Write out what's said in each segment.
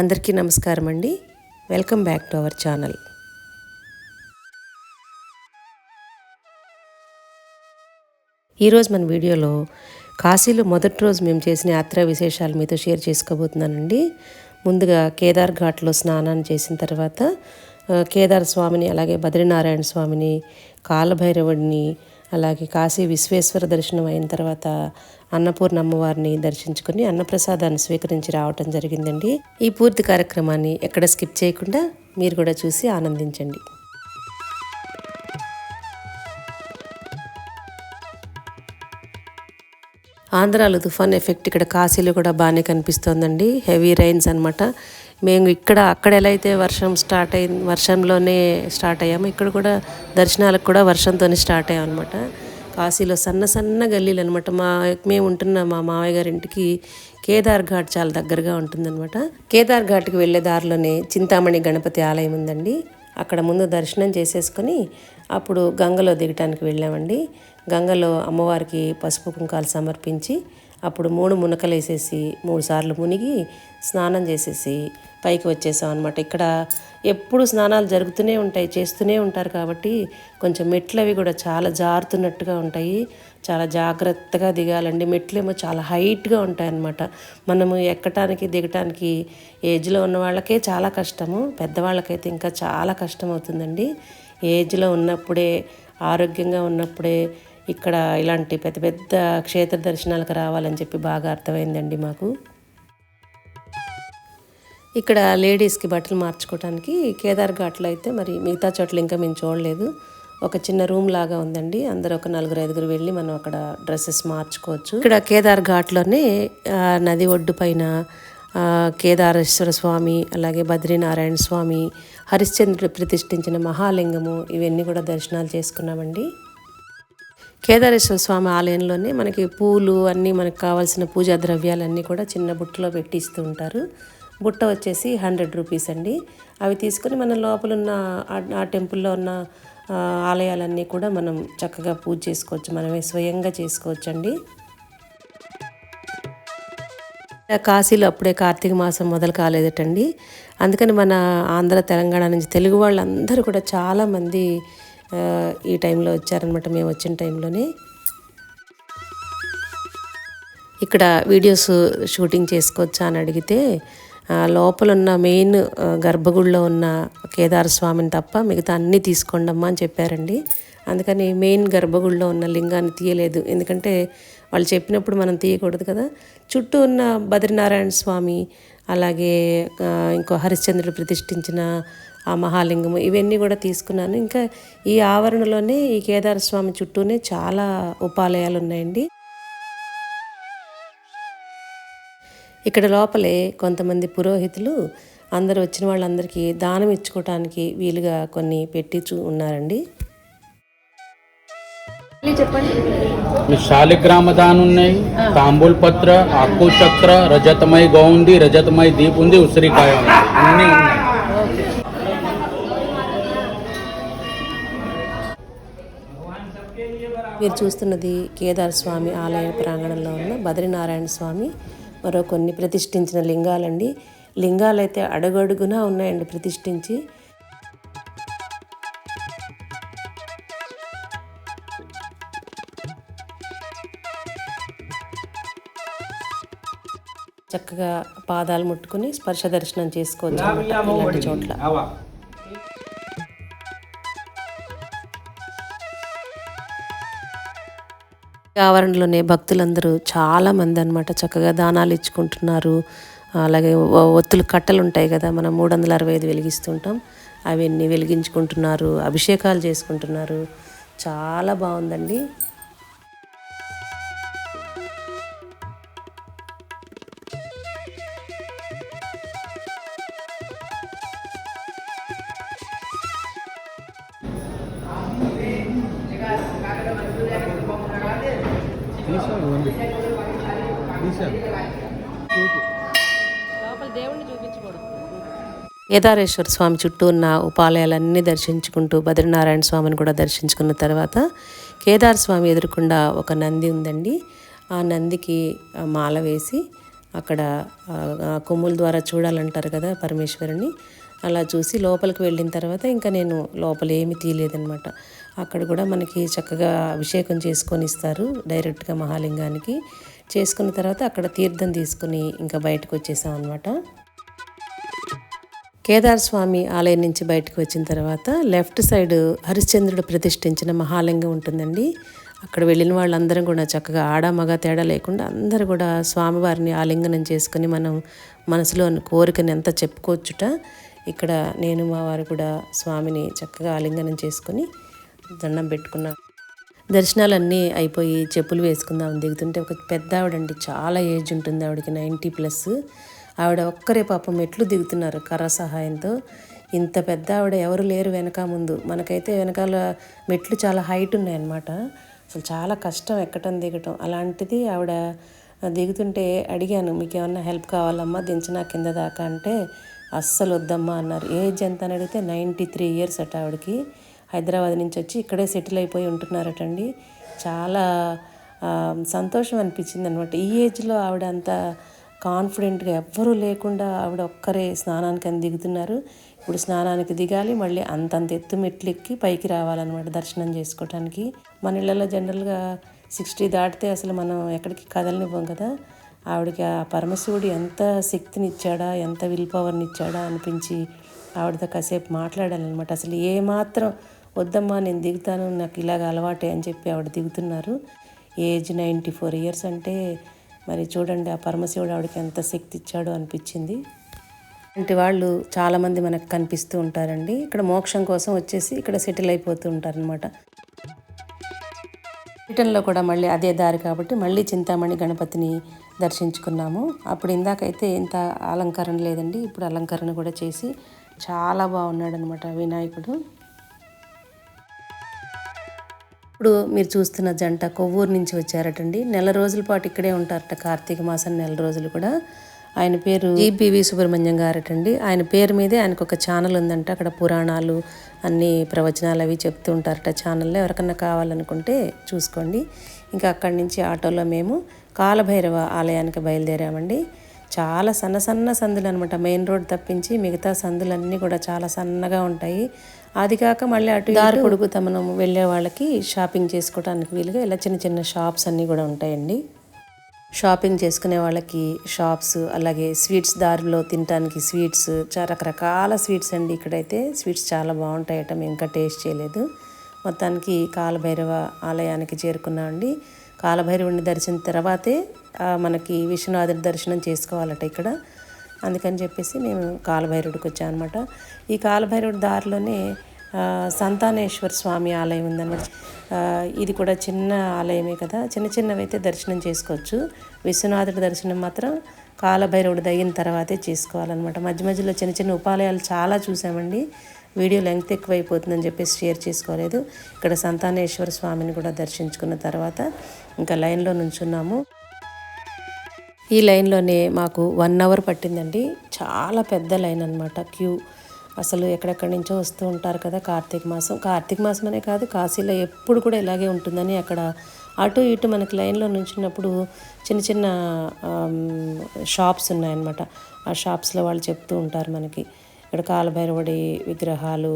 అందరికీ నమస్కారం అండి. Welcome back to our channel. ఈరోజు మన వీడియోలో కాశీలో మొదటి రోజు మేము చేసిన యాత్రా విశేషాలు మీతో షేర్ చేసుకోబోతున్నానండి. ముందుగా కేదార్ ఘాట్లో స్నానాన్ని చేసిన తర్వాత కేదార్ స్వామిని అలాగే బద్రీనారాయణ స్వామిని కాలభైరవుడిని అలాగే కాశీ విశ్వేశ్వర దర్శనం అయిన తర్వాత అన్నపూర్ణ అమ్మవారిని దర్శించుకుని అన్నప్రసాదాన్ని స్వీకరించి రావటం జరిగిందండి. ఈ పూర్తి కార్యక్రమాన్ని ఎక్కడ స్కిప్ చేయకుండా మీరు కూడా చూసి ఆనందించండి. ఆంధ్రాలో తుఫాన్ ఎఫెక్ట్ ఇక్కడ కాశీలో కూడా బాగానే కనిపిస్తోందండి. హెవీ రైన్స్ అనమాట మేము ఇక్కడ అక్కడ ఎలా అయితే వర్షం స్టార్ట్ అయింది వర్షంలోనే స్టార్ట్ అయ్యాము ఇక్కడ కూడా దర్శనాలకు కూడా వర్షంతోనే స్టార్ట్ అయ్యాం అనమాట కాశీలో సన్న సన్న గల్లీలు అనమాట మా మేము ఉంటున్న మా మావయ్య గారి ఇంటికి కేదార్ ఘాట్ చాలా దగ్గరగా ఉంటుందన్నమాట. కేదార్ ఘాట్కి వెళ్ళే దారిలోనే చింతామణి గణపతి ఆలయం ఉందండి. అక్కడ ముందు దర్శనం చేసేసుకొని అప్పుడు గంగలో దిగటానికి వెళ్ళామండి. గంగలో అమ్మవారికి పసుపు కుంకాలు సమర్పించి అప్పుడు మూడు మునకలు వేసేసి మూడు సార్లు మునిగి స్నానం చేసేసి పైకి వచ్చేసాం అనమాట ఇక్కడ ఎప్పుడు స్నానాలు జరుగుతూనే ఉంటాయి చేస్తూనే ఉంటారు కాబట్టి కొంచెం మెట్లు అవి కూడా చాలా జారుతున్నట్టుగా ఉంటాయి. చాలా జాగ్రత్తగా దిగాలండి. మెట్లు ఏమో చాలా హైట్గా ఉంటాయి అన్నమాట మనము ఎక్కటానికి దిగటానికి ఏజ్లో ఉన్న వాళ్ళకే చాలా కష్టము. పెద్దవాళ్ళకైతే ఇంకా చాలా కష్టం అవుతుందండి ఏజ్లో ఉన్నప్పుడే ఆరోగ్యంగా ఉన్నప్పుడే ఇక్కడ ఇలాంటి పెద్ద పెద్ద క్షేత్ర దర్శనాలకు రావాలని చెప్పి బాగా అర్థమైందండి మాకు. ఇక్కడ లేడీస్కి బట్టలు మార్చుకోవడానికి కేదార్ ఘాట్లో అయితే మరి మిగతా చోట్ల ఇంకా మేము చూడలేదు. ఒక చిన్న రూమ్ లాగా ఉందండి. అందరూ ఒక నలుగురు ఐదుగురు వెళ్ళి మనం అక్కడ డ్రెస్సెస్ మార్చుకోవచ్చు. ఇక్కడ కేదార్ ఘాట్లోనే నది ఒడ్డు పైన కేదారేశ్వర స్వామి అలాగే బద్రీనారాయణ స్వామి హరిశ్చంద్రుడు ప్రతిష్ఠించిన మహాలింగము ఇవన్నీ కూడా దర్శనాలు చేసుకున్నామండి. కేదారేశ్వర స్వామి ఆలయంలోనే మనకి పూలు అన్నీ మనకు కావాల్సిన పూజా ద్రవ్యాలన్నీ కూడా చిన్న బుట్టలో పెట్టి ఇస్తూ ఉంటారు. బుట్ట వచ్చేసి హండ్రెడ్ రూపీస్ అండి. అవి తీసుకొని మన లోపల ఉన్న ఆ- టెంపుల్లో ఉన్న ఆలయాలన్నీ కూడా మనం చక్కగా పూజ చేసుకోవచ్చు. మనమే స్వయంగా చేసుకోవచ్చు అండి కాశీలో అప్పుడే కార్తీక మాసం మొదలు కాలేదటండి. అందుకని మన ఆంధ్ర తెలంగాణ నుంచి తెలుగు వాళ్ళందరూ కూడా చాలామంది ఈ టైంలో వచ్చారనమాట మేము వచ్చిన టైంలోనే. ఇక్కడ వీడియోస్ షూటింగ్ చేసుకోవచ్చా అని అడిగితే లోపల ఉన్న మెయిన్ గర్భగుడిలో ఉన్న కేదార స్వామిని తప్ప మిగతా అన్నీ తీసుకోండమ్మా అని చెప్పారండి. అందుకని మెయిన్ గర్భగుడిలో ఉన్న లింగాన్ని తీయలేదు. ఎందుకంటే వాళ్ళు చెప్పినప్పుడు మనం తీయకూడదు కదా. చుట్టూ ఉన్న బద్రీనారాయణ స్వామి అలాగే ఇంకో హరిశ్చంద్రుడు ప్రతిష్ఠించిన ఆ మహాలింగము ఇవన్నీ కూడా తీసుకున్నాను. ఇంకా ఈ ఆవరణలోనే ఈ కేదార స్వామి చుట్టూనే చాలా ఉపాలయాలు ఉన్నాయండి ఇక్కడ లోపలే కొంతమంది పురోహితులు అందరు వచ్చిన వాళ్ళందరికీ దానం ఇచ్చుకోవటానికి వీలుగా కొన్ని పెట్టి చూ ఉన్నారండి శాలిగ్రామదాన్ ఉన్నాయి తాంబూల్ పత్ర ఆకు చక్ర రజతమై గౌంది రజతమై దీప్ ఉంది ఉసిరికాయ ఉంది. అన్నీ ఉన్నాయి. మీరు చూస్తున్నది కేదార్ స్వామి ఆలయ ప్రాంగణంలో ఉన్న బద్రీనారాయణ స్వామి మరో కొన్ని ప్రతిష్ఠించిన లింగాలండి. లింగాలు అయితే అడుగడుగునా ఉన్నాయండి ప్రతిష్ఠించి. చక్కగా పాదాలు ముట్టుకుని స్పర్శ దర్శనం చేసుకోవచ్చు ఇలాంటి చోట్ల. ఆవరణలోనే భక్తులందరూ చాలా మంది అనమాట చక్కగా దానాలు ఇచ్చుకుంటున్నారు. అలాగే ఒత్తులు కట్టలు ఉంటాయి కదా మనం మూడు వందల అరవై ఐదు వెలిగిస్తుంటాం. అవన్నీ వెలిగించుకుంటున్నారు అభిషేకాలు చేసుకుంటున్నారు. చాలా బాగుందండి. కేదారేశ్వర స్వామి చుట్టూ ఉన్న ఉపాలయాలన్నీ దర్శించుకుంటూ బద్రీనారాయణ స్వామిని కూడా దర్శించుకున్న తర్వాత కేదార్ స్వామి ఎదురుకుండా ఒక నంది ఉందండి. ఆ నందికి మాల వేసి అక్కడ కొమ్ముల ద్వారా చూడాలంటారు కదా పరమేశ్వరుని అలా చూసి లోపలికి వెళ్ళిన తర్వాత ఇంకా నేను లోపల ఏమి తీయలేదనమాట అక్కడ కూడా మనకి చక్కగా అభిషేకం చేసుకొని ఇస్తారు డైరెక్ట్గా మహాలింగానికి. చేసుకున్న తర్వాత అక్కడ తీర్థం తీసుకుని ఇంకా బయటకు వచ్చేసాం అనమాట కేదార్ స్వామి ఆలయం నుంచి బయటకు వచ్చిన తర్వాత లెఫ్ట్ సైడ్ హరిశ్చంద్రుడు ప్రతిష్ఠించిన మహాలింగం ఉంటుందండి. అక్కడ వెళ్ళిన వాళ్ళందరం కూడా చక్కగా ఆడ మగ తేడా లేకుండా అందరూ కూడా స్వామివారిని ఆలింగనం చేసుకుని మనం మనసులో కోరికని ఎంత చెప్పుకోవచ్చుట. ఇక్కడ నేను మా వారు కూడా స్వామిని చక్కగా ఆలింగనం చేసుకుని దండం పెట్టుకున్నాం. దర్శనాలన్నీ అయిపోయి చెప్పులు వేసుకుందాం. దిగుతుంటే ఒక పెద్ద ఆవిడండి చాలా ఏజ్ ఉంటుంది ఆవిడకి నైంటీ ప్లస్. ఆవిడ ఒక్కరే పాపం మెట్లు దిగుతున్నారు కర్ర సహాయంతో. ఇంత పెద్ద ఆవిడ ఎవరు లేరు వెనక ముందు. మనకైతే వెనకాల మెట్లు చాలా హైట్ ఉన్నాయన్నమాట. అసలు చాలా కష్టం ఎక్కటం దిగటం. అలాంటిది ఆవిడ దిగుతుంటే అడిగాను మీకు ఏమన్నా హెల్ప్ కావాలమ్మా? దించినా కింద దాకా అంటే అస్సలు వద్దమ్మా అన్నారు. ఏజ్ ఎంత అని అడిగితే నైంటీ త్రీ ఇయర్స్ అట ఆవిడకి. హైదరాబాద్ నుంచి వచ్చి ఇక్కడే సెటిల్ అయిపోయి ఉంటున్నారటండి. చాలా సంతోషం అనిపించింది అనమాట ఈ ఏజ్లో ఆవిడ అంత కాన్ఫిడెంట్గా ఎవ్వరూ లేకుండా ఆవిడ ఒక్కరే స్నానానికి అని దిగుతున్నారు. ఇప్పుడు స్నానానికి దిగాలి మళ్ళీ అంతంత ఎత్తు మెట్లు ఎక్కి పైకి రావాలన్నమాట దర్శనం చేసుకోవటానికి మన ఇళ్ళలో జనరల్గా సిక్స్టీ దాటితే అసలు మనం ఎక్కడికి కదలనివ్వం కదా. ఆవిడకి ఆ పరమశివుడు ఎంత శక్తిని ఇచ్చాడా ఎంత విల్ పవర్ని ఇచ్చాడా అనిపించి ఆవిడతో కాసేపు మాట్లాడాలన్నమాట. అసలు ఏమాత్రం వద్దమ్మా నేను దిగుతాను నాకు ఇలాగ అలవాటే అని చెప్పి ఆవిడ దిగుతున్నారు. ఏజ్ నైంటీ ఫోర్ ఇయర్స్ అంటే మరి చూడండి ఆ పరమశివుడు ఆవిడకి ఎంత శక్తి ఇచ్చాడో అనిపించింది. అంటే వాళ్ళు చాలామంది మనకు కనిపిస్తూ ఉంటారండి. ఇక్కడ మోక్షం కోసం వచ్చేసి ఇక్కడ సెటిల్ అయిపోతూ ఉంటారనమాట రిటర్న్లో కూడా మళ్ళీ అదే దారి కాబట్టి మళ్ళీ చింతామణి గణపతిని దర్శించుకున్నాము. అప్పుడు ఇందాకైతే ఇంత అలంకరణ లేదండి ఇప్పుడు అలంకరణ కూడా చేసి చాలా బాగున్నాడు అనమాట వినాయకుడు. ఇప్పుడు మీరు చూస్తున్న జంట కొవ్వూరు నుంచి వచ్చారటండి. నెల రోజుల పాటు ఇక్కడే ఉంటారట కార్తీక మాసం నెల రోజులు కూడా. ఆయన పేరు ఈబివి సుబ్రహ్మణ్యం గారటండి. ఆయన పేరు మీదే ఆయనకు ఒక ఛానల్ ఉందంట. అక్కడ పురాణాలు అన్ని ప్రవచనాలు అవి చెప్తూ ఉంటారట ఛానల్లో. ఎవరికన్నా కావాలనుకుంటే చూసుకోండి. ఇంకా అక్కడి నుంచి ఆటోలో మేము కాలభైరవ ఆలయానికి బయలుదేరామండి. చాలా సన్న సన్న సందులు అనమాట మెయిన్ రోడ్ తప్పించి మిగతా సందులన్నీ కూడా చాలా సన్నగా ఉంటాయి. అది కాక మళ్ళీ అటు దారి పొడుగు మనం వెళ్ళే వాళ్ళకి షాపింగ్ చేసుకోవడానికి వీలుగా ఇలా చిన్న చిన్న షాప్స్ అన్నీ కూడా ఉంటాయండి. షాపింగ్ చేసుకునే వాళ్ళకి షాప్స్ అలాగే స్వీట్స్ దారిలో తినడానికి స్వీట్స్ చాలా రకరకాల స్వీట్స్ అండి ఇక్కడైతే. స్వీట్స్ చాలా బాగుంటాయట మేము ఇంకా టేస్ట్ చేయలేదు. మొత్తానికి కాలభైరవ ఆలయానికి చేరుకున్నామండి. కాలభైరవుని దర్శన తర్వాతే మనకి విశ్వనాథుడి దర్శనం చేసుకోవాలట ఇక్కడ. అందుకని చెప్పేసి మేము కాలభైరవుడికి వచ్చామన్నమాట. ఈ కాలభైరవుడి దారిలోనే సంతానేశ్వర స్వామి ఆలయం ఉందన్నమాట. ఇది కూడా చిన్న ఆలయమే కదా. చిన్న చిన్నవి అయితే దర్శనం చేసుకోవచ్చు. విశ్వనాథుడి దర్శనం మాత్రం కాలభైరవుడు దయ్యిన తర్వాతే చేసుకోవాలన్నమాట. మధ్య మధ్యలో చిన్న చిన్న ఉపాలయాలు చాలా చూసామండి. వీడియో లెంగ్త్ ఎక్కువైపోతుందని చెప్పేసి షేర్ చేసుకోలేదు. ఇక్కడ సంతానేశ్వర స్వామిని కూడా దర్శించుకున్న తర్వాత ఇంకా లైన్లో నుంచున్నాము. ఈ లైన్లోనే మాకు వన్ అవర్ పట్టిందండి. చాలా పెద్ద లైన్ అనమాట క్యూ. అసలు ఎక్కడెక్కడి నుంచో వస్తూ ఉంటారు కదా కార్తీక మాసం. కార్తీక మాసం అనే కాదు కాశీలో ఎప్పుడు కూడా ఇలాగే ఉంటుందని అక్కడ అటు ఇటు మనకి లైన్లో నుంచినప్పుడు చిన్న చిన్న షాప్స్ ఉన్నాయన్నమాట. ఆ షాప్స్లో వాళ్ళు చెప్తూ ఉంటారు మనకి. ఇక్కడ కాలభైరవుడి విగ్రహాలు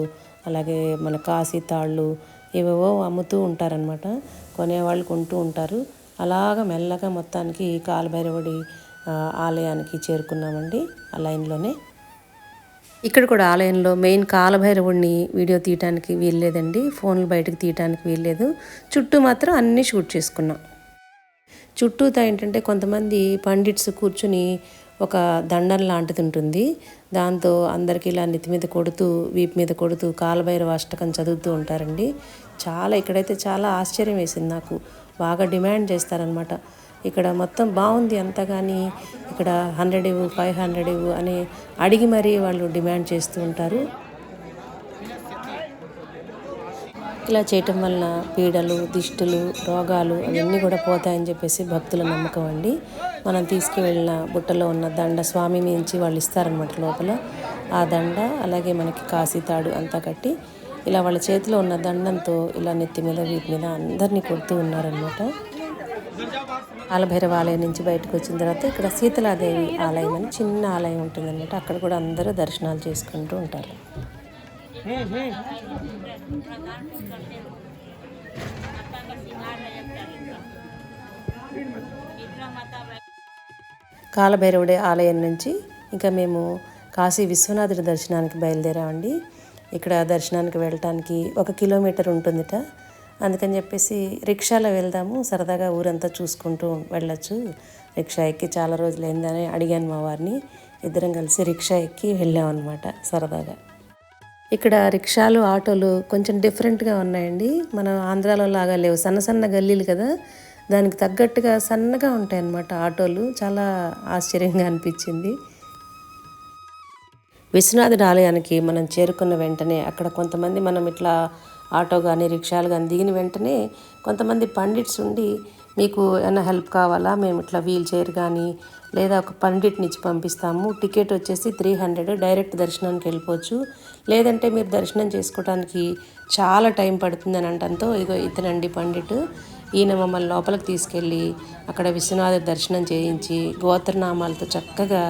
అలాగే మన కాశీ తాళ్ళు ఏవేవో అమ్ముతూ ఉంటారనమాట కొనేవాళ్ళు కొంటూ ఉంటారు. అలాగ మెల్లగా మొత్తానికి కాలభైరవుడి ఆలయానికి చేరుకున్నామండి ఆ లైన్లోనే. ఇక్కడ కూడా ఆలయంలో మెయిన్ కాలభైరవుడిని వీడియో తీయటానికి వీల్లేదండి. ఫోన్లు బయటకు తీయటానికి వీల్లేదు. చుట్టూ మాత్రం అన్నీ షూట్ చేసుకున్నాం. చుట్టూతా ఏంటంటే కొంతమంది పండిట్స్ కూర్చుని ఒక దండం లాంటిది ఉంటుంది. దాంతో అందరికీ ఇలా నెత్తి మీద కొడుతూ వీపు మీద కొడుతూ కాలభైరవ అష్టకం చదువుతూ ఉంటారండి. చాలా ఇక్కడైతే చాలా ఆశ్చర్యం వేసింది నాకు. బాగా డిమాండ్ చేస్తారనమాట ఇక్కడ మొత్తం బాగుంది అంతా కానీ ఇక్కడ హండ్రెడ్ ఇవ్వు ఫైవ్ హండ్రెడ్ ఇవ్వు అని అడిగి మరీ వాళ్ళు డిమాండ్ చేస్తూ ఉంటారు. ఇలా చేయటం వలన పీడలు దిష్టులు రోగాలు అవన్నీ కూడా పోతాయని చెప్పేసి భక్తుల నమ్మకం అండి. మనం తీసుకువెళ్ళిన బుట్టలో ఉన్న దండ స్వామి నుంచి వాళ్ళు ఇస్తారనమాట లోపల. ఆ దండ అలాగే మనకి కాశీ తాడు అంతా కట్టి ఇలా వాళ్ళ చేతిలో ఉన్న దండంతో ఇలా నెత్తి మీద వీటి మీద అందరినీ కొడుతూ ఉన్నారనమాట కాలభైరవ ఆలయం నుంచి బయటకు వచ్చిన తర్వాత ఇక్కడ శీతలాదేవి ఆలయం అని చిన్న ఆలయం ఉంటుందన్నమాట. అక్కడ కూడా అందరూ దర్శనాలు చేసుకుంటూ ఉంటారు. కాలభైరవుడి ఆలయం నుంచి ఇంకా మేము కాశీ విశ్వనాథుడి దర్శనానికి బయలుదేరామండి. ఇక్కడ దర్శనానికి వెళ్ళటానికి ఒక కిలోమీటర్ ఉంటుందిట. అందుకని చెప్పేసి రిక్షాలో వెళ్దాము. సరదాగా ఊరంతా చూసుకుంటూ వెళ్ళొచ్చు. రిక్షా ఎక్కి చాలా రోజులు అయిందని అడిగాను మా వారిని. ఇద్దరం కలిసి రిక్షా ఎక్కి వెళ్ళామన్నమాట సరదాగా. ఇక్కడ రిక్షాలు ఆటోలు కొంచెం డిఫరెంట్గా ఉన్నాయండి. మన ఆంధ్రాలో లాగా లేవు. సన్న సన్న గల్లీలు కదా. దానికి తగ్గట్టుగా సన్నగా ఉంటాయి అన్నమాట ఆటోలు. చాలా ఆశ్చర్యంగా అనిపించింది. విశ్వనాథుడి ఆలయానికి మనం చేరుకున్న వెంటనే అక్కడ కొంతమంది మనం ఇట్లా ఆటో కానీ రిక్షాలు కానీ దిగిన వెంటనే కొంతమంది పండిట్స్ ఉండి మీకు ఏమైనా హెల్ప్ కావాలా? మేము ఇట్లా వీల్ చైర్ కానీ లేదా ఒక పండిట్ని ఇచ్చి పంపిస్తాము. టికెట్ వచ్చేసి త్రీ హండ్రెడ్ డైరెక్ట్ దర్శనానికి వెళ్ళిపోవచ్చు. లేదంటే మీరు దర్శనం చేసుకోవడానికి చాలా టైం పడుతుంది అని అంటంతో ఇగో ఇతనండి పండిట్. ఈయన మమ్మల్ని లోపలికి తీసుకెళ్ళి అక్కడ విశ్వనాథ దర్శనం చేయించి గోత్రనామాలతో చక్కగా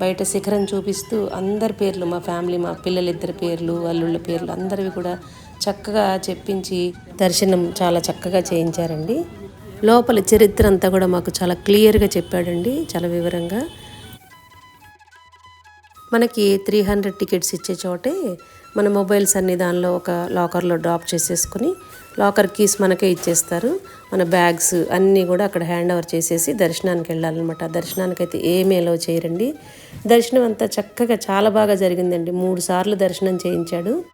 బయట శిఖరం చూపిస్తూ అందరి పేర్లు మా ఫ్యామిలీ మా పిల్లలిద్దరి పేర్లు అల్లుళ్ళ పేర్లు అందరివి కూడా చక్కగా చెప్పించి దర్శనం చాలా చక్కగా చేయించారండి. లోపల చరిత్ర అంతా కూడా మాకు చాలా క్లియర్గా చెప్పాడండి చాలా వివరంగా. మనకి త్రీ హండ్రెడ్ టికెట్స్ ఇచ్చే చోటే మన మొబైల్స్ అన్ని దానిలో ఒక లాకర్లో డ్రాప్ చేసేసుకుని లాకర్ కీస్ మనకే ఇచ్చేస్తారు. మన బ్యాగ్స్ అన్నీ కూడా అక్కడ హ్యాండ్ ఓవర్ చేసేసి దర్శనానికి వెళ్ళాలన్నమాట. దర్శనానికి అయితే ఏమీ అలౌ చేయరండి. దర్శనం అంతా చక్కగా చాలా బాగా జరిగిందండి. మూడు సార్లు దర్శనం చేయించాడు.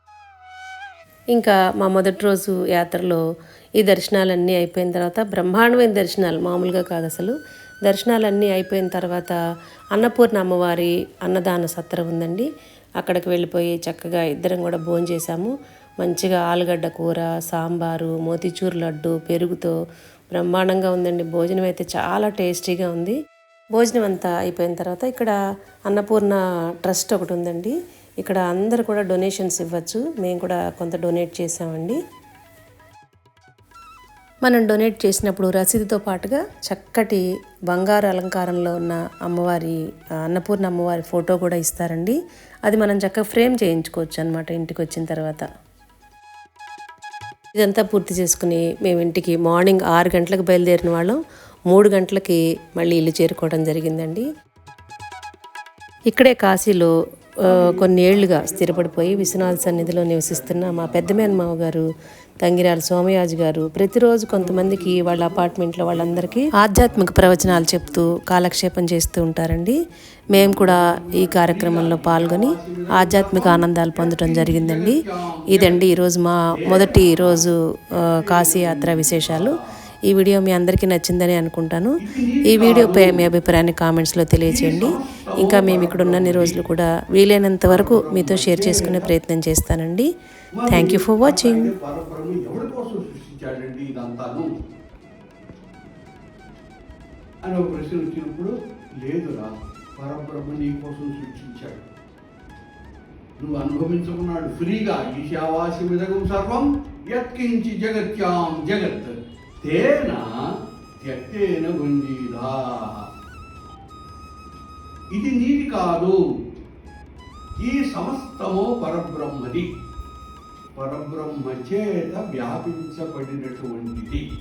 ఇంకా మా మొదటి రోజు యాత్రలో ఈ దర్శనాలన్నీ అయిపోయిన తర్వాత బ్రహ్మాండమైన దర్శనాలు మామూలుగా కాదు అసలు. దర్శనాలన్నీ అయిపోయిన తర్వాత అన్నపూర్ణ అమ్మవారి అన్నదాన సత్రం ఉందండి. అక్కడికి వెళ్ళిపోయి చక్కగా ఇద్దరం కూడా భోజనం చేశాము. మంచిగా ఆలుగడ్డ కూర సాంబారు మోతిచూరు లడ్డు పెరుగుతో బ్రహ్మాండంగా ఉందండి. భోజనం అయితే చాలా టేస్టీగా ఉంది. భోజనం అంతా అయిపోయిన తర్వాత ఇక్కడ అన్నపూర్ణ ట్రస్ట్ ఒకటి ఉందండి. ఇక్కడ అందరు కూడా డొనేషన్స్ ఇవ్వచ్చు. మేము కూడా కొంత డొనేట్ చేసామండి మనం డొనేట్ చేసినప్పుడు రసీదుతో పాటుగా చక్కటి బంగారు అలంకారంలో ఉన్న అమ్మవారి అన్నపూర్ణ అమ్మవారి ఫోటో కూడా ఇస్తారండి. అది మనం చక్కగా ఫ్రేమ్ చేయించుకోవచ్చు అనమాట ఇంటికి వచ్చిన తర్వాత. ఇదంతా పూర్తి చేసుకుని మేము ఇంటికి మార్నింగ్ ఆరు గంటలకు బయలుదేరిన వాళ్ళం. మూడు గంటలకి మళ్ళీ ఇల్లు చేరుకోవడం జరిగిందండి. ఇక్కడే కాశీలో కొన్ని ఏళ్ళుగా స్థిరపడిపోయి విశ్వనాథ సన్నిధిలో నివసిస్తున్న మా పెద్ద మేనమావ గారు తంగిరాల సోమయాజు గారు ప్రతిరోజు కొంతమందికి వాళ్ళ అపార్ట్మెంట్లో వాళ్ళందరికీ ఆధ్యాత్మిక ప్రవచనాలు చెప్తూ కాలక్షేపం చేస్తూ ఉంటారండి. మేము కూడా ఈ కార్యక్రమంలో పాల్గొని ఆధ్యాత్మిక ఆనందాలు పొందడం జరిగిందండి. ఇదండి ఈరోజు మా మొదటి రోజు కాశీయాత్ర విశేషాలు. ఈ వీడియో మీ అందరికీ నచ్చిందని అనుకుంటాను. ఈ వీడియోపై మీ అభిప్రాయాన్ని కామెంట్స్లో తెలియచేయండి. ఇంకా మేము ఇక్కడ ఉన్నన్ని రోజులు కూడా వీలైనంత వరకు మీతో షేర్ చేసుకునే ప్రయత్నం చేస్తానండి. థ్యాంక్ యూ ఫర్ వాచింగ్ అని ఒక ప్రశ్న వచ్చినప్పుడు లేదురా పరబ్రహ్మ నీ కోసం సృష్టించాడు. నువ్వు అనుభవించుకున్నాడు ఫ్రీగా ఈశావాసి విధగం సర్వం యత్కించి జగత్యాం జగత్ తేన త్యక్తేన గుంజీదా. ఇది నీది కాదు. ఈ సమస్తము పరబ్రహ్మది. పరబ్రహ్మ చేత వ్యాపించబడినటువంటిది.